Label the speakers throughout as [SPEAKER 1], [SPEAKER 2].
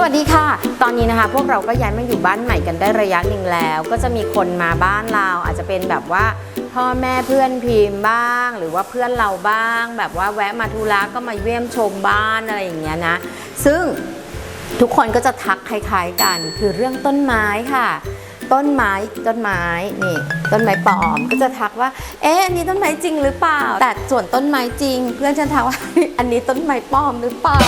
[SPEAKER 1] สวัสดีค่ะ ตอนนี้นะคะพวกเราก็ย้ายมาอยู่บ้านใหม่กันได้ระยะหนึ่งแล้ว ก็จะมีคนมาบ้านเราอาจจะเป็นแบบว่า พ่อแม่เพื่อนพิมพ์บ้าง หรือว่าเพื่อนเราบ้าง แบบว่าแวะมาธุระก็มาเยี่ยมชมบ้านอะไรอย่างเงี้ยนะ ซึ่งทุกคนก็จะทักคล้ายๆกัน คือเรื่องต้นไม้ค่ะ ต้นไม้ต้นไม้นี่ต้นไม้ปลอมก็จะทักว่า เอ๊ะอันนี้ต้นไม้จริงหรือเปล่า แต่ส่วนต้นไม้จริง เพื่อนฉันทักว่าอันนี้ต้นไม้ปลอมหรือเปล่า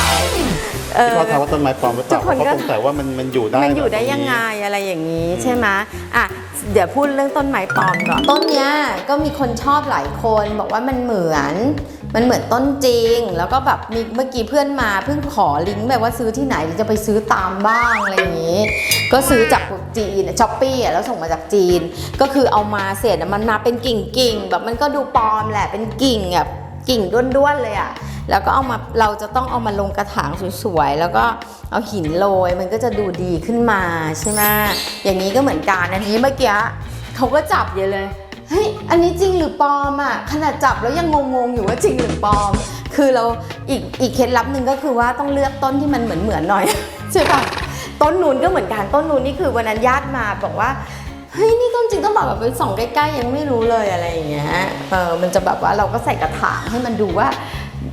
[SPEAKER 1] เอ
[SPEAKER 2] ที่
[SPEAKER 1] อ
[SPEAKER 2] เขาทำว่าต้นไม้ปลอมหรือเป
[SPEAKER 1] ทุ
[SPEAKER 2] ล่าก
[SPEAKER 1] คนก็
[SPEAKER 2] เขาสงสัยว่ามันมันอยู่ได้
[SPEAKER 1] มันอยู่
[SPEAKER 2] แบบ
[SPEAKER 1] ได้ยังไง
[SPEAKER 2] นี้
[SPEAKER 1] อะไรอย่างนี้ใช่ไหมอะเดี๋ยวพูดเรื่องต้นไม้ปลอมก่อนต้นเนี้ยก็มีคนชอบหลายคนบอกว่ามันเหมือนมันเหมือนต้นจริง แล้วก็แบบมีเมื่อกี้เพื่อนมาเพิ่งขอลิงก์แบบว่าซื้อที่ไหนเดี๋ยวจะไปซื้อตามบ้างอะไรอย่างนี้ ก็ซื้อจาก จีนช้อปปี้แล้วส่งมาจากจีน ก็คือเอามาเสร็จมันมาเป็นกิ่งกิ่งแบบมันก็ดูปลอมแหละเป็นกิ่งแบบกิ่งด้วนๆเลยอะแล้วก็เอามาเราจะต้องเอามาลงกระถางสวยๆ แล้วก็เอาหินโรยมันก็จะดูดีขึ้นมาใช่ไหมอย่างนี้ก็เหมือนกันอันนี้เมื่อกี้เขาก็จับเยอะเลยเฮ้ยอันนี้จริงหรือปลอมอะขนาดจับแล้วยังงงๆอยู่ว่าจริงหรือปลอม คือเราอีกอีกเคล็ดลับหนึ่งก็คือว่าต้องเลือกต้นที่มันเหมือนเหมือนๆหน่อยใช่ปะ ต้นนูนก็เหมือนกันต้นนูนนี่คือวันนั้นญาติมาบอกว่าเฮ้ยนี่ต้นจริงต้องแบบไปส่องใกล้ๆยังไม่รู้เลยอะไรอย่างเงี้ยเออมันจะแบบว่าเราก็ใส่กระถางให้มันดูว่า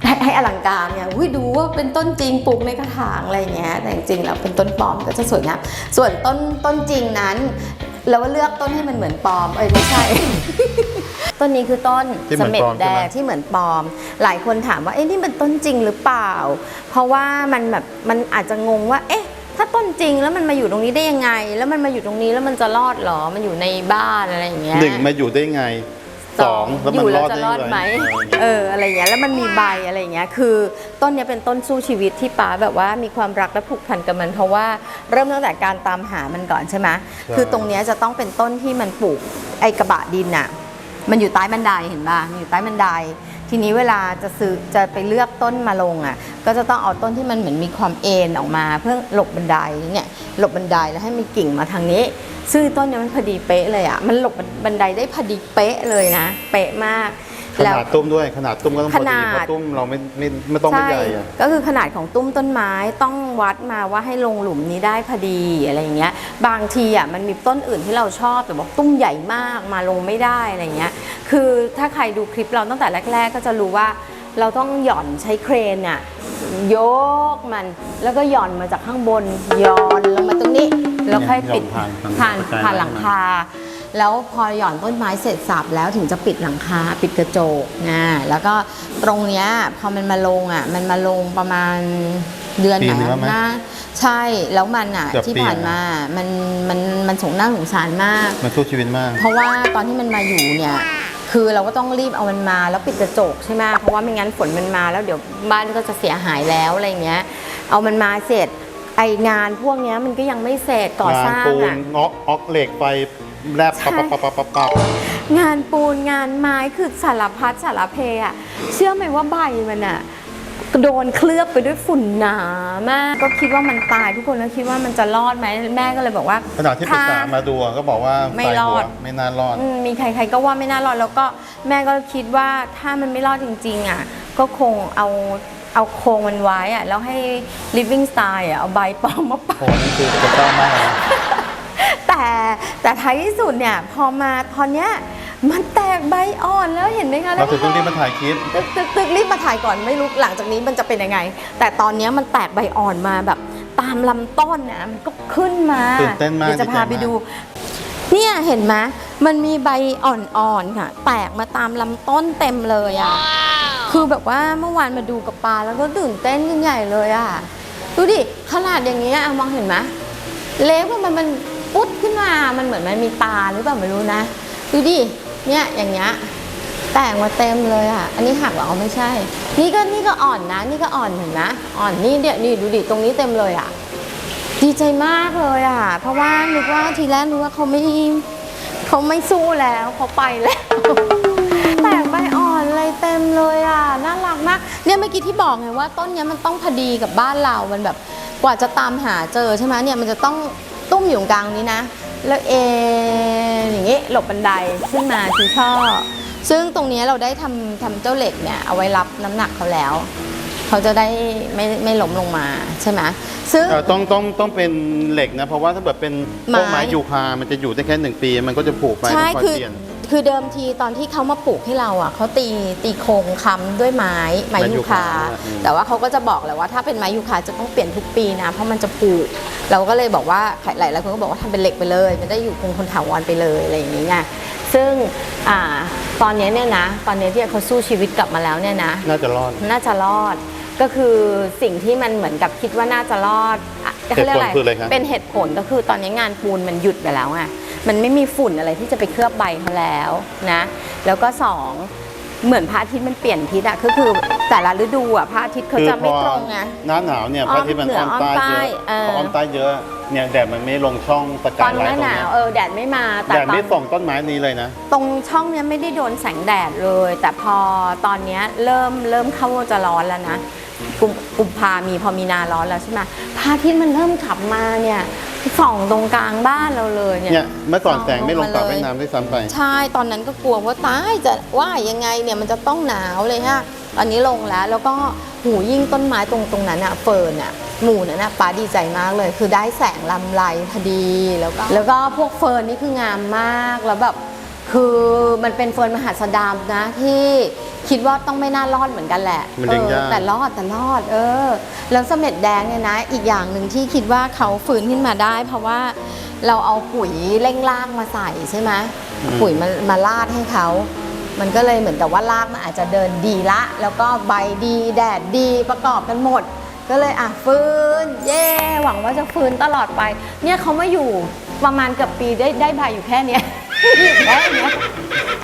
[SPEAKER 1] ให้ให้อลังการเนี่ยอุ้ยดูว่าเป็นต้นจริงปลูกในกระถางอะไรอย่างเงี้ย แต่จริงๆแล้วเป็นต้นปลอมก็จะสวยงามส่วนต้นต้นจริงนั้นเราก็เลือกต้นให้มันเหมือนปลอม เอ้ยไม่ใช่ ต้นนี้คือต้น
[SPEAKER 2] ที่เห
[SPEAKER 1] เส
[SPEAKER 2] มือน
[SPEAKER 1] ม็ด
[SPEAKER 2] ปลอม
[SPEAKER 1] แด
[SPEAKER 2] ใช่ไหม
[SPEAKER 1] งที่เหมือนปลอม หลายคนถามว่าเอ๊ะนี่มันต้นจริงหรือเปล่า เพราะว่ามันแบบมันอาจจะงงว่า เอ๊ะ ถ้าต้นจริงแล้วมันมาอยู่ตรงนี้ได้ยังไง แล้วมันมาอยู่ตรงนี้แล้วมันจะรอดเหรอ มันอยู่ในบ้านอะไรอย่างเงี้ย
[SPEAKER 2] หนึ่งมาอยู่ได้ไงสองแล้ว
[SPEAKER 1] อ
[SPEAKER 2] มัน
[SPEAKER 1] ยู่
[SPEAKER 2] ร
[SPEAKER 1] แล้ว
[SPEAKER 2] อด
[SPEAKER 1] จะ
[SPEAKER 2] ได้
[SPEAKER 1] รอด
[SPEAKER 2] ยัง
[SPEAKER 1] ไหม
[SPEAKER 2] ไง
[SPEAKER 1] เอออะไรอย่างเงี้ยแล้วมันมีใบอะไรอย่างเงี้ยคือ ต้นเนี้ยเป็นต้นสู้ชีวิตที่ป้าแบบว่ามีความรักและผูกพันกับมัน เพราะว่าเริ่มตั้งแต่การตามหามันก่อนใช่ไหมคือตรงเนี้ยจะต้องเป็นต้นที่มันปลูกไอกระบะดินน่ะ มันอยู่ใต้บันไดเห็นป่ะมันอยู่ใต้บันได ทีนี้เวลาจะซื้อจะไปเลือกต้นมาลงอะ ก็จะต้องเอาต้นที่มันเหมือนมีความเอ็นออกมา เพื่อหลบบันไดเนี่ยหลบบันไดแล้วให้มีกิ่งมาทางนี้ ซึ่งต้นนี้มันพอดีเป๊ะเลยอะมันหลบบันไดได้พอดีเป๊ะเลยนะ เป๊ะมาก
[SPEAKER 2] ขนาดตุ้มด้วยขนาดตุ้มก็ต้องพอ
[SPEAKER 1] ขนา
[SPEAKER 2] ดี
[SPEAKER 1] ด
[SPEAKER 2] เพราะตุ้มเราไม่ไม่ไม่ต้องไม่ใหญ่อะ
[SPEAKER 1] ก็คือขนาดของตุ้มต้นไม้ต้องวัดมาว่าให้ลงหลุมนี้ได้พอดีอะไรอย่างเงี้ย บางทีอะมันมีต้นอื่นที่เราชอบแต่บอกตุ้มใหญ่มากมาลงไม่ได้อะไรเงี้ย คือถ้าใครดูคลิปเราตั้งแต่แรก ๆ ก็จะรู้ว่าเราต้องหย่อนใช้เครนอะยกมันแล้วก็หย่อนมาจากข้างบนหย่อนลงมาตรงนี้ แล้วค่อยปิด
[SPEAKER 2] หย่อนผ่าน
[SPEAKER 1] ผ่าน
[SPEAKER 2] ผ่าน
[SPEAKER 1] ผ่านหลังคา แล้วพอหย่อนต้นไม้เสร็จสับแล้วถึงจะปิดหลังคาปิดกระจกนะแล้วก็ตรงเนี้ยพอมันมาลงอะมันมาลงประมาณเดือนไหน
[SPEAKER 2] ปีนึงแล้วไหม
[SPEAKER 1] นะใช่แล้วมันอะ
[SPEAKER 2] เกือบ
[SPEAKER 1] ที่
[SPEAKER 2] ปี
[SPEAKER 1] ผ่านมามันมันมันสงน่าสงสารมาก
[SPEAKER 2] มันสู้ชีวิตมาก
[SPEAKER 1] เพราะว่าตอนที่มันมาอยู่เนี่ย คือเราก็ต้องรีบเอามันมาแล้วปิดกระจกใช่ไหมเพราะว่าไม่งั้นฝนมันมาแล้วเดี๋ยวบ้านก็จะเสียหายแล้วอะไรเงี้ย เอามันมาเสร็จไองานพวกเนี้ยมันก็ยังไม่เสร็จก่องา
[SPEAKER 2] น
[SPEAKER 1] สร้าง
[SPEAKER 2] ปูน
[SPEAKER 1] อะ
[SPEAKER 2] เงาะออกเหล็กไป แลบปับปับปับปับปับปับ
[SPEAKER 1] งานปูนงานไม้คือสารพัดสารเพอะเชื่อไหมว่าใบมันอะโดนเคลือบไปด้วยฝุ่นหนามาก ก็คิดว่ามันตายทุกคนก็คิดว่ามันจะรอดไหมแม่ก็เลยบอกว่า
[SPEAKER 2] ขณะที่ปรึกษา
[SPEAKER 1] ถ้
[SPEAKER 2] มาดูอะก็บอกว่า
[SPEAKER 1] ไม่
[SPEAKER 2] ใส่
[SPEAKER 1] รอ
[SPEAKER 2] หัว
[SPEAKER 1] ด
[SPEAKER 2] ไม่น่ารอด
[SPEAKER 1] อืมมีใครๆก็ว่าไม่น่ารอดแล้วก็แม่ก็คิดว่าถ้ามันไม่รอดจริง ๆอะก็คงเอาเอาโครงมันไว้อะแล้วให้ living style อะเอาใบปลอมมาปัก
[SPEAKER 2] โหนั่นคือจะเจ้ามากเลยนะ
[SPEAKER 1] แต่แต่ท้ายที่สุดเนี่ยพอมาตอนเนี้ยมันแตกใบอ่อนแล้วเห็นไหมคะ
[SPEAKER 2] เราถึงต้องรีบมาถ่ายคลิป
[SPEAKER 1] ตึกตึกตึกรีบมาถ่ายก่อนไม่รู้หลังจากนี้มันจะเป็นยังไง แต่ตอนเนี้ยมันแตกใบอ่อนมาแบบตามลำต้นนะมันก็ขึ้นมา
[SPEAKER 2] ตื่นเต้นมาก
[SPEAKER 1] เดี๋ยวจะพา
[SPEAKER 2] ดีใจมาก
[SPEAKER 1] ไปดู เนี่ยเห็นไหมมันมีใบอ่อนๆค่ะ แตกมาตามลำต้นเต็มเลยอะคือแบบว่าเมื่อวานมาดูกับปลาแล้วก็ตื่นเต้นกันใหญ่เลยอะดูดิขนาดอย่างนี้ยอะมองเห็นไหมเล็บมันมัน ปุ๊ดขึ้นมา มันเหมือนมันมีตาหรือเปล่าไม่รู้นะ ดูดิ เนี่ยอย่างเงี้ย แตกมาเต็มเลยอะ อันนี้หักเหรอไม่ใช่ นี่ก็นี่ก็อ่อนนะ นี่ก็อ่อนเห็นไหมอ่อนนี่เดี๋ยวนี่ดูดิ ตรงนี้เต็มเลยอะ ดีใจมากเลยอะ เพราะว่านึกว่าทีแรกนึกว่าเขาไม่เขาไม่สู้แล้วเขาไปแล้วแตกใบอ่อนอะไรเต็มเลยอะ น่ารักมาก เนี่ยเมื่อกี้ที่บอกไงว่าต้นเนี้ยมันต้องพอดีกับบ้านเรา มันแบบกว่าจะตามหาเจอใช่ไหมเนี่ยมันจะต้อง ตุ้มอยู่กลางนี้นะ แล้วเอนอย่างงี้หลบบันไดขึ้นมาคือช่อ ซึ่งตรงเนี้ยเราได้ทำทำเจ้าเหล็กเนี่ยเอาไว้รับน้ำหนักเขาแล้ว เขาจะได้ไม่ไม่ล้มลงมาใช่ไหมซึ่ง
[SPEAKER 2] เอ่อต้องต้องต้องเป็นเหล็กนะ เพราะว่าถ้าแบบเป็นพวก
[SPEAKER 1] ไม้
[SPEAKER 2] ไม้ยูคา มันจะอยู่ได้แค่หนึ่งปี มันก็จะผุไป
[SPEAKER 1] ใช่
[SPEAKER 2] ต้องคอย
[SPEAKER 1] คือ
[SPEAKER 2] เปลี่ยน
[SPEAKER 1] คือเดิมทีตอนที่เขามาปลูกให้เราอะเขาตีตีโครงค้ำด้วยไม้ไม้
[SPEAKER 2] ไม้ยู
[SPEAKER 1] ยูคา
[SPEAKER 2] คาอืม
[SPEAKER 1] แต่ว่าเขาก็จะบอกแหละว่าถ้าเป็นไม้ยูคาจะต้องเปลี่ยนทุกปีนะ เพราะมันจะผุ เราก็เลยบอกว่าหลายหลายคนก็บอกว่าทำเป็นเหล็กไปเลย มันได้อยู่คงทนถาวรไปเลยอะไรอย่างเงี้ยซึ่งอ่าตอนนี้เนี่ยนะ ตอนนี้ที่เขาสู้ชีวิตกลับมาแล้วเนี่ยนะ
[SPEAKER 2] น่าจะรอด
[SPEAKER 1] น่าจะรอด ก็คือสิ่งที่มันเหมือนกับคิดว่าน่าจะรอดอะเขาเรียกอะไร
[SPEAKER 2] เหตุผลคืออะไรครับ
[SPEAKER 1] เป็นเหตุผลก็คือตอนนี้งานปูนมันหยุดไปแล้วไงมันไม่มีฝุ่นอะไรที่จะไปเคลือบใบเขาแล้วนะ แล้วก็สอง เหมือนพระอาทิตย์มันเปลี่ยนทิศอะก็คือแต่ละฤดูอะพระอาทิตย์เขาจะไม่ตรงไง
[SPEAKER 2] หน้าหนาวเนี่ย
[SPEAKER 1] อ้อม
[SPEAKER 2] พระอาทิตย์มัน
[SPEAKER 1] เหนือ
[SPEAKER 2] อ้อมใต้
[SPEAKER 1] อ้อมใต้เออ
[SPEAKER 2] เยอะพออ้อมใต้เยอะเนี่ยแดดมันไม่ลงช่องส
[SPEAKER 1] ต
[SPEAKER 2] กา
[SPEAKER 1] อยน
[SPEAKER 2] ไล
[SPEAKER 1] หน้า
[SPEAKER 2] ท์ตรง
[SPEAKER 1] หนา
[SPEAKER 2] เนี้
[SPEAKER 1] วยเออแดดไม่มาแต่
[SPEAKER 2] แดด
[SPEAKER 1] ตอ
[SPEAKER 2] ไม่
[SPEAKER 1] น
[SPEAKER 2] ส่งต้นไม้นี้เลยนะ
[SPEAKER 1] ตรงช่องเนี้ยไม่ได้โดนแสงแดดเลย แต่พอตอนเนี้ยเริ่มเริ่มเข้าจะร้อนแล้วนะกุมกุมภามีพอมีนาร้อนแล้วใช่ไหมพระอาทิตย์มันเริ่มขับมาเนี่ย ส่องตรงกลางบ้านเราเลยเนี่ย
[SPEAKER 2] เนี่ยเมื่อก่อนแสงไม่ลง
[SPEAKER 1] ส่
[SPEAKER 2] สระ
[SPEAKER 1] องลงมาเลย
[SPEAKER 2] ว่ายน้ำด้วยซ้ำไป
[SPEAKER 1] ใช่ตอนนั้นก็กลัวว่าตายจะว่ายังไงเนี่ยมันจะต้องหนาวเลยฮะตอนนี้ลงแล้วแล้วก็หูยิ่งต้นไม้ตรงตรงนั้นอะเฟิร์นอะหมู่นั้นอะป้าดีใจมากเลย คือได้แสงลำไรพอดีแล้วก็แล้วก็พวกเฟิร์นนี่คืองามมากแล้วแบบ คือมันเป็นเฟิร์นมหาสดามนะที่คิดว่าต้องไม่น่ารอดเหมือนกันแหละ
[SPEAKER 2] มันเลี้ยงยาก
[SPEAKER 1] ออแต่รอดแต่รอด เออ แล้วเสม็ดแดงเนี่ยนะ อีกอย่างหนึ่งที่คิดว่าเขาฟื้นขึ้นมาได้ เพราะว่าเราเอาปุ๋ยเร่งรากมาใส่ใช่ไหม
[SPEAKER 2] อืม
[SPEAKER 1] ปุ๋ยมามาลาดให้เขา มันก็เลยเหมือนกับว่ารากมันอาจจะเดินดีละ แล้วก็ใบดีแดดดีประกอบกันหมด ก็เลยอะฟื้น เย่หวังว่าจะฟื้นตลอดไป เนี่ยเขามาอยู่ประมาณเกือบปีได้ได้ใบอยู่แค่เนี้ย อยู่แค่เนี้ย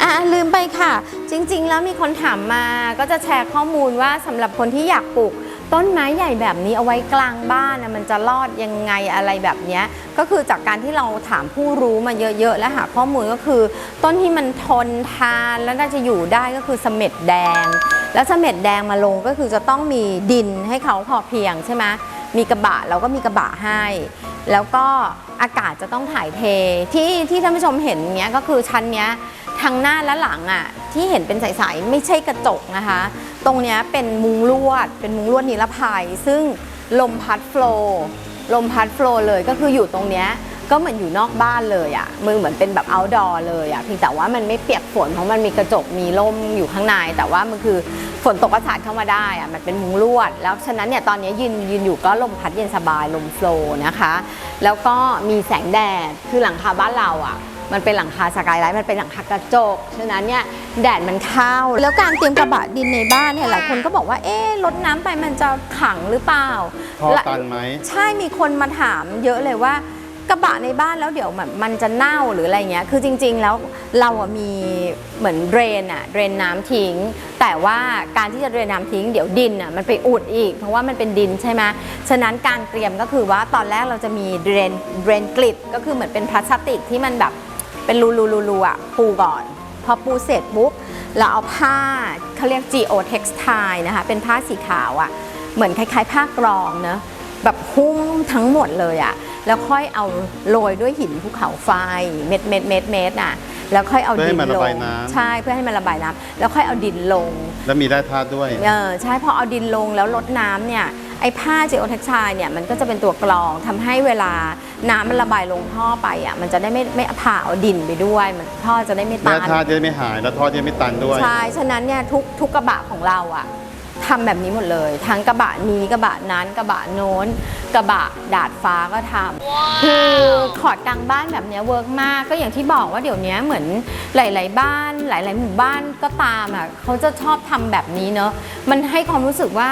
[SPEAKER 1] อะลืมไปค่ะ จริงๆ แล้วมีคนถามมาก็จะแชร์ข้อมูลว่าสำหรับคนที่อยากปลูก ต้นไม้ใหญ่แบบนี้เอาไว้กลางบ้านนะมันจะรอดยังไงอะไรแบบเนี้ยก็คือจากการที่เราถามผู้รู้มาเยอะๆ และหาข้อมูลก็คือ ต้นที่มันทนทานแล้วน่าจะอยู่ได้ก็คือเสม็ดแดง แล้วเสม็ดแดงมาลงก็คือจะต้องมีดินให้เขาพอเพียงใช่ไหม มีกระบะเราก็มีกระบะให้ แล้วก็อากาศจะต้องถ่ายเทที่ที่ท่านผู้ชมเห็นเนี้ยก็คือชั้นเนี้ยทางหน้าและหลังอะที่เห็นเป็นใสๆไม่ใช่กระจกนะคะ ตรงเนี้ยเป็นมุงลวด เป็นมุงลวดนิรภัย ซึ่งลมพัดโฟล์ลมพัดโฟล์เลยก็คืออยู่ตรงเนี้ย ก็เหมือนอยู่นอกบ้านเลยอะ่ะมือเหมือนเป็นแบบ outdoor เลยอะ่ะเพียงแต่ว่ามันไม่เปียกฝนเพราะมันมีกระจกมีร่มอยู่ข้างใน แต่ว่ามันคือฝนตกกระสาดเข้ามาได้อะ่ะมันเป็นมุงลวด แล้วฉะนั้นเนี่ยตอนนี้ยืนยืนอยู่ก็ลมพัดเย็นสบายลมโฟลว์นะคะ แล้วก็มีแสงแดดคือหลังคาบ้านเราอะมันเป็นหลังคาสกายไลท์มันเป็นหลังคากระจก ฉะนั้นเนี่ยแดดมันเข้า แล้วการเตรียมกระบะดินในบ้านเนี่ยหลายคนก็บอกว่า เอ๊ะรดน้ำไปมันจะขังหรือเปล่า
[SPEAKER 2] ท่อ
[SPEAKER 1] และ
[SPEAKER 2] ตันไหม
[SPEAKER 1] ใช่มีคนมาถามเยอะเลยว่า กระบะในบ้านแล้วเดี๋ยวมันจะเน่าหรืออะไรเงี้ย คือจริง ๆ แล้วเราอะมีเหมือนเดรนอะเดรนน้ำทิ้ง แต่ว่าการที่จะเดรนน้ำทิ้งเดี๋ยวดินอะมันไปอุดอีก เพราะว่ามันเป็นดินใช่ไหมฉะนั้นการเตรียมก็คือว่าตอนแรกเราจะมีเดรนเดรนกลิดก็คือเหมือนเป็นพลาสติกที่มันแบบเป็นรูรูรูรูอะปูก่อน พอปูเสร็จปุ๊บเราเอาผ้าเขาเรียก geo textile นะคะเป็นผ้าสีขาวอะเหมือนคล้ายๆ ผ้ากรองเนอะแบบหุ้มทั้งหมดเลยอะ แล้วค่อยเอาโรยด้วยหินภูเขาไฟเม็ดเม็ดเม็ดเม็ดอะแล้วค่อยเอา
[SPEAKER 2] เพื่อให้
[SPEAKER 1] ดิน
[SPEAKER 2] มัน
[SPEAKER 1] ล
[SPEAKER 2] ระ
[SPEAKER 1] ง
[SPEAKER 2] บายน้ำ
[SPEAKER 1] ใช่เพื่อให้มันระบายน้ำแล้วค่อยเอาดินลง
[SPEAKER 2] แล้วมีแร่ธาตุด้วย
[SPEAKER 1] เออใช่พอเอาดินลงแล้วลดน้ำเนี่ยไอ้ผ้าเจโอเท็กซายเนี่ยมันก็จะเป็นตัวกรองทำให้เวลาน้ำมันระบายลงท่อไปอะมันจะได้ไม่ไม่พาเอาดินไปด้วยมันท่อจะได้ไม่
[SPEAKER 2] แร่
[SPEAKER 1] ตัน
[SPEAKER 2] ธาตุจะได้ไม่หาย แล้วท่อจะได้ไม่ตันด้วย
[SPEAKER 1] ใช่ฉะนั้นเนี่ยทุกทุกกระบะของเราอะ ทำแบบนี้หมดเลย ทั้งกระบะนี้กระบะนั้นกระบะโน้น กระบะดาดฟ้าก็ทำคือขอดกลางบ้านแบบนี้เวิร์กมากก็อย่างที่บอกว่าเดี๋ยวนี้เหมือนหลาย ๆ บ้านหลาย ๆ หมู่บ้านก็ตามอะเขาจะชอบทำแบบนี้เนอะมันให้ความรู้สึกว่า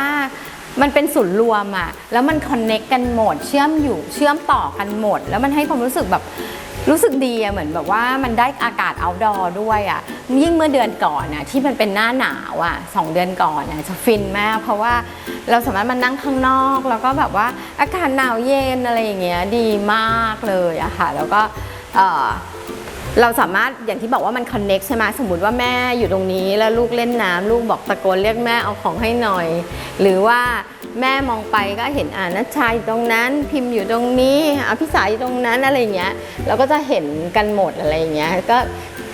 [SPEAKER 1] มันเป็นศูนย์รวมอะแล้วมันคอนเน็กกันหมด เชื่อมอยู่เชื่อมต่อกันหมด แล้วมันให้ความรู้สึกแบบ รู้สึกดีอะเหมือนแบบว่ามันได้อากาศ outdoor ด้วยอะยิ่งเมื่อเดือนก่อนอะที่มันเป็นหน้าหนาวอะสองเดือนก่อนอะจะฟินมาก เพราะว่าเราสามารถมานั่งข้างนอก แล้วก็แบบว่าอากาศหนาวเย็นอะไรอย่างเงี้ยดีมากเลยอะค่ะ แล้วก็เออเราสามารถอย่างที่บอกว่ามันคอนเน็กใช่ไหมสมมติว่าแม่อยู่ตรงนี้แล้วลูกเล่นน้ำลูกบอกตะโกนเรียกแม่เอาของให้หน่อย หรือว่า แม่มองไปก็เห็นอ่านัชชายตรงนั้นพิมพ์อยู่ตรงนี้อภิสายอยู่ตรงนั้นอะไรเงี้ยเราก็จะเห็นกันหมดอะไรเงี้ยก็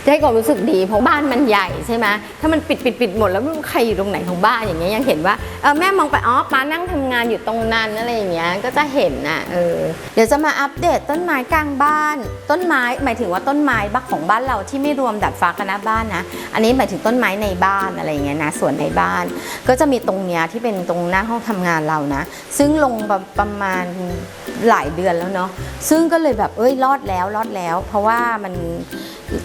[SPEAKER 1] ได้ความรู้สึกดีเพราะบ้านมันใหญ่ใช่ไหมถ้ามันปิดปิดปิดหมดแล้วไม่รู้ใครอยู่ตรงไหนของบ้านอย่างเงี้ยยังเห็นว่าเออแม่มองไปอ๋อป้านั่งทำงานอยู่ตรงนั้นอะไรอย่างเงี้ยก็จะเห็นน่ะเออเดี๋ยวจะมาอัปเดตต้นไม้กลางบ้าน ต้นไม้หมายถึงว่าต้นไม้บ้านของบ้านเราที่ไม่รวมดัดฟ้ากันหน้าบ้านนะ อันนี้หมายถึงต้นไม้ในบ้านอะไรอย่างเงี้ยนะสวนในบ้าน ก็จะมีตรงเนี้ยที่เป็นตรงหน้าห้องทำงานเรานะ ซึ่งลงประประมาณหลายเดือนแล้วเนาะซึ่งก็เลยแบบเอ้ยรอดแล้วรอดแล้ว เพราะว่ามัน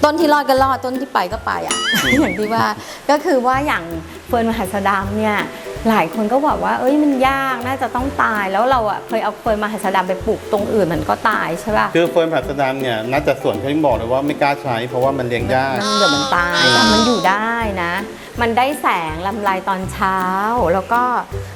[SPEAKER 1] ต้นที่รอดก็รอดต้นที่ไปก็ไปอะ อย่างที่ว่าก็คือว่าอย่าง ฟิร์นมหัสดามเนี่ยหลายคนก็บอกว่า เอ้ยมันยากน่าจะต้องตายแล้วเราอะเคยเอาเฟิร์นมหัสดามไปปลูกตรงอื่นมันก็ตายใช่ป่ะ
[SPEAKER 2] คือเฟิร์นผัดสะดามเนี่ยน่าจะส่วนเขายังบอกเลยว่าไม่กล้าใช้ เพราะว่ามันเลี้ยงยาก
[SPEAKER 1] มันเดี๋ยวมันตายแต่มันอยู่ได้นะ มันได้แสงลำไรตอนเช้า แล้วก็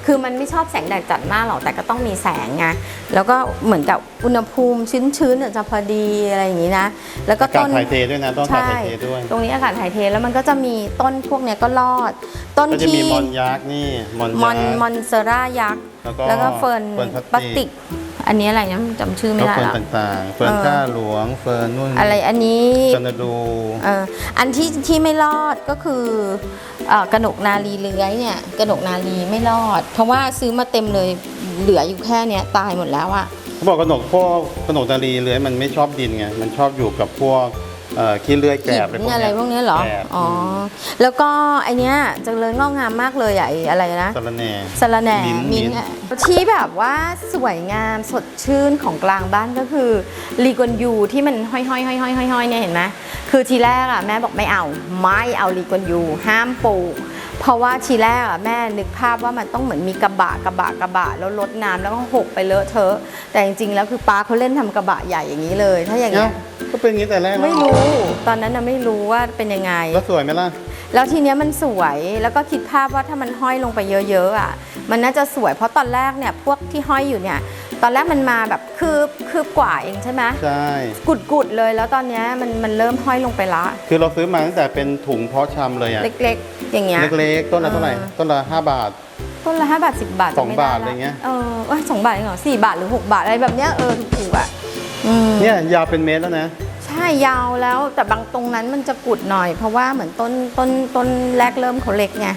[SPEAKER 1] คือมันไม่ชอบแสงแดดจัดมากหรอกแต่ก็ต้องมีแสงไงแล้วก็เหมือนกับอุณหภูมิชื้นๆอาจจะพอดีอะไรอย่างนี้นะ แล้วก็
[SPEAKER 2] อากาศ
[SPEAKER 1] ต้น
[SPEAKER 2] ถ่ายเทด้วยนะต้องถ่ายถ่ายเทด้วย
[SPEAKER 1] ตรงนี้อากาศถ่ายเทแล้วมันก็จะมีต้นพวกเนี้ยก็รอดต้น
[SPEAKER 2] ก็จะ
[SPEAKER 1] ที่
[SPEAKER 2] มีมอนยักษ์นี่มอน
[SPEAKER 1] ม
[SPEAKER 2] ยั
[SPEAKER 1] อกน
[SPEAKER 2] ษ์
[SPEAKER 1] มอนเซรายักษ์
[SPEAKER 2] แล้วก็
[SPEAKER 1] แล้วก็เฟิร์น
[SPEAKER 2] เฟิร์นพ
[SPEAKER 1] พ
[SPEAKER 2] ลา
[SPEAKER 1] ลา
[SPEAKER 2] ส
[SPEAKER 1] ส
[SPEAKER 2] ติ
[SPEAKER 1] ติ
[SPEAKER 2] ก
[SPEAKER 1] ก อันนี้อะไรนะจำชื่อไม่
[SPEAKER 2] แล้ว
[SPEAKER 1] ได้
[SPEAKER 2] เฟิร์น
[SPEAKER 1] ละ
[SPEAKER 2] ต่างๆ เฟิร์น
[SPEAKER 1] เออ
[SPEAKER 2] ข้าหลวง เฟิร์นนู่น
[SPEAKER 1] อะไรอันนี้
[SPEAKER 2] เฟิร์นดู
[SPEAKER 1] เอออันที่ที่ไม่รอดก็คือเอ่อกระหนกนาลีเลื้อยเนี่ยกระหนกนาลีไม่รอด เพราะว่าซื้อมาเต็มเลยเหลืออยู่แค่เนี้ยตายหมดแล้วอะ
[SPEAKER 2] เขาบอกกระหนกพวกกระหนกนาลีเลื้อยมันไม่ชอบดินไง มันชอบอยู่กับพวก เอ่อขี้เลื่อยแก
[SPEAKER 1] หิ
[SPEAKER 2] ล
[SPEAKER 1] น
[SPEAKER 2] บอะไรพวกเนี้ย
[SPEAKER 1] อะไรพวกเนี้ยเหรอ
[SPEAKER 2] แกลบ
[SPEAKER 1] อ๋อ แล้วก็ไอเนี้ยเจะเริญงอกงามมากเลยอะไออะไรนะ
[SPEAKER 2] สารแหน่
[SPEAKER 1] สะระแหน่
[SPEAKER 2] มิ้นท์
[SPEAKER 1] มิ้น
[SPEAKER 2] มิ้นท์
[SPEAKER 1] ท์ อะที่แบบว่าสวยงามสดชื่นของกลางบ้านก็คือลีกวนยูที่มันห้อยๆห้อยๆห้อยๆห้อยๆเนี่ยเห็นไหมคือทีแรกอะแม่บอกไม่เอา ไม่เอาลีกวนยูห้ามปลูก เพราะว่าทีแรกอะแม่นึกภาพว่ามันต้องเหมือนมีกระบะกระบะกระบะแล้วลดน้ำแล้วก็หกไปเลอะเทอะ แต่จริงๆแล้วคือป้าเขาเล่นทำกระบะใหญ่อย่างนี้เลย ถ้าอย่าง
[SPEAKER 2] เอ้า
[SPEAKER 1] เงี้ย
[SPEAKER 2] ก็เป็นอย่างนี้แต่แรกแล้ว
[SPEAKER 1] ไม่รู้ ตอนนั้นน่ะไม่รู้ว่าเป็นยังไง
[SPEAKER 2] แล้วสวยไหมล่ะ
[SPEAKER 1] แล้วทีเนี้ยมันสวยแล้วก็คิดภาพว่าถ้ามันห้อยลงไปเยอะๆอะ มันน่าจะสวยเพราะตอนแรกเนี่ยพวกที่ห้อยอยู่เนี่ยตอนแรกมันมาแบบคืบคืบกว่าเองใช่ไหม
[SPEAKER 2] ใช่
[SPEAKER 1] กุดๆเลยแล้วตอนเนี้ยมันมันเริ่มห้อยลงไปละ
[SPEAKER 2] คือเราซื้อมาตั้งแต่เป็นถุงเพาะชำเลยอะ
[SPEAKER 1] เล็กๆ อย่างเงี้ย
[SPEAKER 2] เล็กๆ ต้นละเท่าไหร่
[SPEAKER 1] เออ
[SPEAKER 2] ต้นละ5บาท
[SPEAKER 1] ต้นละห้าบาทสิบบาท
[SPEAKER 2] สอง
[SPEAKER 1] จำไม่ได้
[SPEAKER 2] บาท
[SPEAKER 1] ล
[SPEAKER 2] อะไรเงี้ย
[SPEAKER 1] เออเอ้ยสองบาทเองเหรอสี่บาทหรือหกบาทอะไรแบบเนี้ยเออถูกๆอะอืม
[SPEAKER 2] เนี่ยยาวเป็นเมตรแล้วนะ
[SPEAKER 1] ใช่ยาวแล้วแต่บางตรงนั้นมันจะกุดหน่อย เพราะว่าเหมือนต้นต้นต้นแรกเริ่มเขาเล็กไง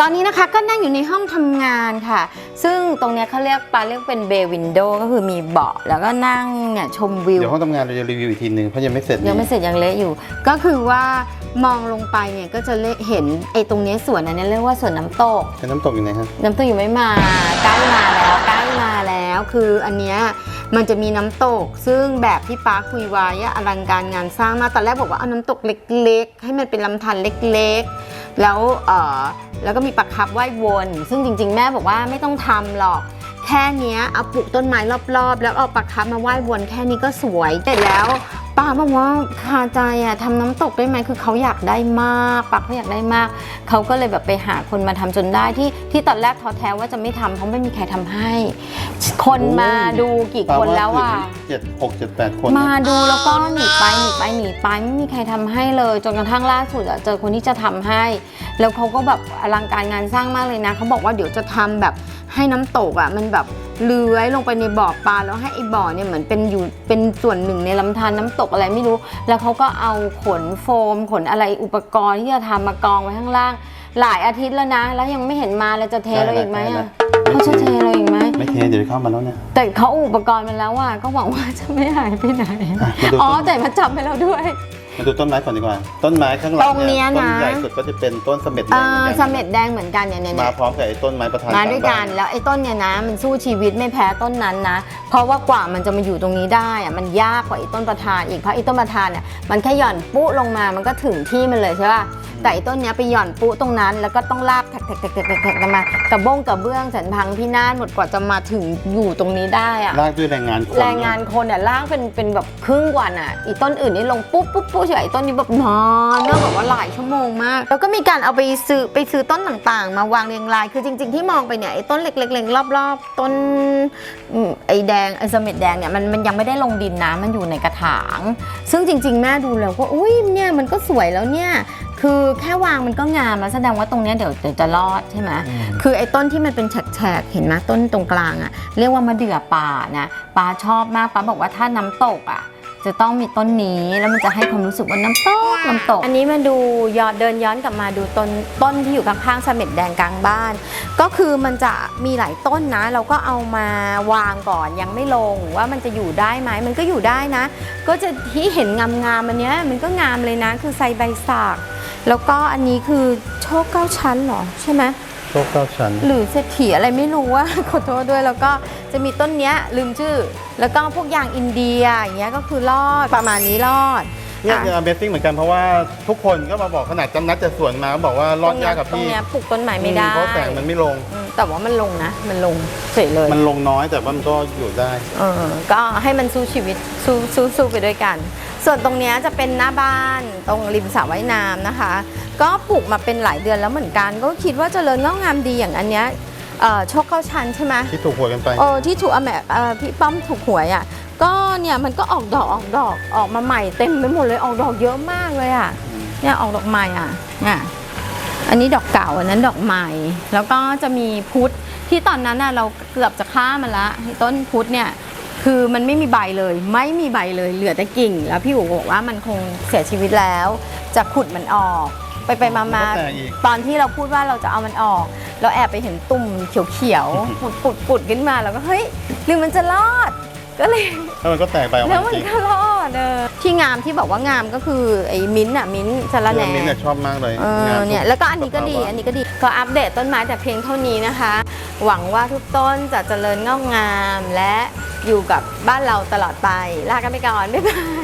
[SPEAKER 1] ตอนนี้นะคะก็นั่งอยู่ในห้องทำงานค่ะ ซึ่งตรงเนี้ยเขาเรียกปาเรียกเป็นเบย์วินโดก็คือมีเบาะแล้วก็นั่งเนี่ยชมวิว
[SPEAKER 2] เดี๋ยวห้องทำงานเราจะรีวิวอีกทีนึงเพราะยังไม่เสร็จ
[SPEAKER 1] ยังไม่เสร็จยังเละอยู่ ก็คือว่ามองลงไปเนี่ยก็จะเละเห็นไอ้ตรงเนี้ยส่วนอันเนี้ยเรียกว่าส่วนน้ำตก
[SPEAKER 2] เป็นน้ำตกอยู่ไหนฮะ
[SPEAKER 1] น้ำตกยังไม่มาใกล้มาแล้วใกล้มาแล้วคืออันเนี้ยมันจะมีน้ำตก ซึ่งแบบที่ป้าคุยไว้อะอลังการงานสร้างมากตอนแรกบอกว่าเอาน้ำตกเล็กๆ ให้มันเป็นลำธารเล็กๆ แล้วเออ แล้วก็มีปักคับว่ายวน ซึ่งจริง ๆ แม่บอกว่าไม่ต้องทำหรอก แค่นี้เอาปลูกต้นไม้รอบๆ แล้วเอาปลาคับมาว่ายวน แค่นี้ก็สวยเสร็จแล้วป้าบอกว่าคาใจอะทำน้ำตกได้ไหมคือเขาอยากได้มากปักเขาอยากได้มากเขาก็เลยแบบไปหาคนมาทำจนได้ที่ที่ตอนแรกท้อแท้ว่าจะไม่ทำเพราะไม่มีใครทำให้ คนมาดูกี่คนแล้วอะ
[SPEAKER 2] เจ็ดหกเจ็ดแปดคน
[SPEAKER 1] มาดูแล้วก็หนีไปหนีไปหนีไปไม่มีใครทำให้เลย จนกระทั่งล่าสุดอะเจอคนที่จะทำให้ แล้วเขาก็แบบอลังการงานสร้างมากเลยนะเขาบอกว่าเดี๋ยวจะทำแบบให้น้ำตกอะมันแบบเลื้อยลงไปในบ่อปลาแล้วให้ไอ้บ่อเนี่ยเหมือนเป็นอยู่เป็นส่วนหนึ่งในลำธารน้ำตกอะไรไม่รู้ แล้วเขาก็เอาขนโฟม ขนอะไรอุปกรณ์ที่จะทำมากองไว้ข้างล่าง หลายอาทิตย์แล้วนะ แล้วยังไม่เห็นมาเลยจะเทเราอีกไหมอะเขาจะเทเราอีก ไหม
[SPEAKER 2] ไม่เทเดี๋ยวเข้ามาแล้วเนี่ย
[SPEAKER 1] แต่เขาเอาอุปกรณ์มาแล้วอะก็หวังว่าจะไม่หายไปไหน
[SPEAKER 2] อะมาดู
[SPEAKER 1] อ๋อ
[SPEAKER 2] ต้น
[SPEAKER 1] แต่มาจับไปแล้วด้วย
[SPEAKER 2] มาดูต้นไม้ก่อนดีกว่า ต้นไม้ข้างหลั
[SPEAKER 1] ตรงเนี้ย
[SPEAKER 2] ต้น
[SPEAKER 1] นะ
[SPEAKER 2] ใหญ่สุดก็จะเป็นต้นเสม็ดแด
[SPEAKER 1] เองอ
[SPEAKER 2] หอน
[SPEAKER 1] เส
[SPEAKER 2] กัน
[SPEAKER 1] ม็ดแดงเหมือนกันเนี่ยเนี่ย
[SPEAKER 2] มา
[SPEAKER 1] เนี่ย
[SPEAKER 2] พร้อมกับไอ้ต้นไม้ประธาน
[SPEAKER 1] มาด้วยกัน
[SPEAKER 2] กลงบ้
[SPEAKER 1] แล้วไอ้ต้นเนี่ยนะ มันสู้ชีวิตไม่แพ้ต้นนั้นนะ เพราะว่ากว่ามันจะมาอยู่ตรงนี้ได้อะมันยากกว่าไอ้ต้นประธานอีกเพราะไอ้ต้นประธานเนี่ยมันแค่หย่อนปุ๊ลงมามันก็ถึงที่มันเลยใช่ป่ะ แต่ไอ้ต้นเนี้ยไปหย่อนปุ๊ตรงนั้น แล้วก็ต้องลากแท็กแท็กแท็กแท็กแท็กแท็กกันมากระบ้งกระเบื้องสันพังพินาศหมดกว่าจะมาถึงอยู่ตรงนี้ได้อะ
[SPEAKER 2] ลากด้วยแรงงานคน
[SPEAKER 1] แรงงานคนอะล่างเป็นเป็นแบบครึ่งวันอะอีต้นอื่นนี่ลงปุ๊บปุ๊บปุ๊บเฉยไอ้ต้นนี้แบบนอนเนื่องแบบว่าหลายชั่วโมงมาก แล้วก็มีการเอาไปซื้อไปซื้อต้นต่างๆ มาวางเรียงรายคือจริง ๆ ที่มองไปเนี่ยไอ้ต้นเล็กๆๆรอบ ๆ ต้นอืมไอ้แดงไอ้เสม็ดแดงเนี่ยมันมันยังไม่ได้ลงดินนะมันอยู่ในกระถาง ซึ่งจริง ๆ แม่ดูแล้วก็อุ้ยเนี่ยมันก็สวยแล้วเนี่ย คือแค่วางมันก็งามแล้วแสดงว่าตรงเนี้ยเดี๋ยวเดี๋ยวจะรอดใช่ไหม
[SPEAKER 2] อืม
[SPEAKER 1] คือไอ้ต้นที่มันเป็นแฉกๆเห็นไหมต้นตรงกลางอะเรียกว่ามะเดื่อป่านะป้าชอบมากป้าบอกว่าถ้าน้ำตกอะจะต้องมีต้นนี้แล้วมันจะให้ความรู้สึกว่าน้ำตกน้ำตก อันนี้มาดูย้อนเดินย้อนกลับมาดูต้นต้นที่อยู่ข้างๆเสม็ดแดงกลางบ้าน ก็คือมันจะมีหลายต้นนะ เราก็เอามาวางก่อนยังไม่ลงว่ามันจะอยู่ได้ไหมมันก็อยู่ได้นะ ก็จะที่เห็นงามๆอันเนี้ยมันก็งามเลยนะ คือไซใบสัก แล้วก็อันนี้คือโชคเก้าชั้นเหรอใช่ไหม
[SPEAKER 2] โชคเก้าชั้น
[SPEAKER 1] หรือเศรษฐีอะไรไม่รู้ว่า ขอโทษด้วยแล้วก็จะมีต้นเนี้ยลืมชื่อ แล้วก็พวกยางอินเดียอย่างเงี้ยก็คือรอดประมาณนี้รอด
[SPEAKER 2] เนี่ย
[SPEAKER 1] อะ
[SPEAKER 2] คือ Amazing เหมือนกันเพราะว่าทุกคนก็มาบอกขนาดจำนัดจะสวนมาก็บอกว่ารอดยากกับ
[SPEAKER 1] ตรง
[SPEAKER 2] พี่
[SPEAKER 1] เนี้ยปลูกต้นไม้ไม่ได้
[SPEAKER 2] เพราะแสงมันไม่ลง
[SPEAKER 1] อืมแต่ว่ามันลงนะ มันลงเฉยเลย
[SPEAKER 2] มันลงน้อยแต่ว่ามันก็อยู่ได้
[SPEAKER 1] เออก็ให้มันสู้ชีวิตสู้สู้สู้ไปด้วยกัน ส่วนตรงเนี้ยจะเป็นหน้าบ้านตรงริมสระว่ายน้ำนะคะ ก็ปลูกมาเป็นหลายเดือนแล้วเหมือนกัน ก็คิดว่าเจริญงอกงามดีอย่างอันเนี้ยเอ่อโชคเข้าชันใช่ไหม
[SPEAKER 2] ที่ถูกหวยกันไป
[SPEAKER 1] เออที่ถูกอาแมเอ่อพี่ป้อมถูกหวยอะก็เนี่ยมันก็ออกดอกออกดอกออกมาใหม่เต็มไปหมดเลยออกดอกเยอะมากเลยอะเนี่ยออกดอกใหม่อะเนี่ยอันนี้ดอกเก่าอันนั้นดอกใหม่ แล้วก็จะมีพุทธที่ตอนนั้นน่ะเราเกือบจะฆ่ามันละไอ้ต้นพุทธเนี่ย คือมันไม่มีใบเลย ไม่มีใบเลยเหลือแต่กิ่ง แล้วพี่อู๋บอกว่ามันคงเสียชีวิตแล้ว จะขุดมันออก ไปไปมามา
[SPEAKER 2] ก็แตกอีก
[SPEAKER 1] ตอนที่เราพูดว่าเราจะเอามันออก เราแอบไปเห็นตุ่มเขียวๆ ปุดปุดปุดขึ้นมาแล้วก็เฮ้ยหรือมันจะรอดก็เลย
[SPEAKER 2] แล้วมันก็แตกไปออก
[SPEAKER 1] แล้ว
[SPEAKER 2] มา
[SPEAKER 1] มัน
[SPEAKER 2] จริง
[SPEAKER 1] ก็รอด เออที่งามที่บอกว่างามก็คือไอ้มิ้นท์อะมิ้นท์สาระแห
[SPEAKER 2] เรื่
[SPEAKER 1] น่
[SPEAKER 2] องนี้เนี่ยชอบมากเลย
[SPEAKER 1] เอองา
[SPEAKER 2] ม
[SPEAKER 1] เนี่ยแล้วก็อันนี้ก็ดี
[SPEAKER 2] สภาวะ
[SPEAKER 1] อันนี้ก็ดีก็อัปเดตต้นไม้แต่เพียงเท่านี้นะคะ หวังว่าทุกต้นจะเจริญงอกงามและอยู่กับบ้านเราตลอดไปลากันไปก่อนบ๊ายบาย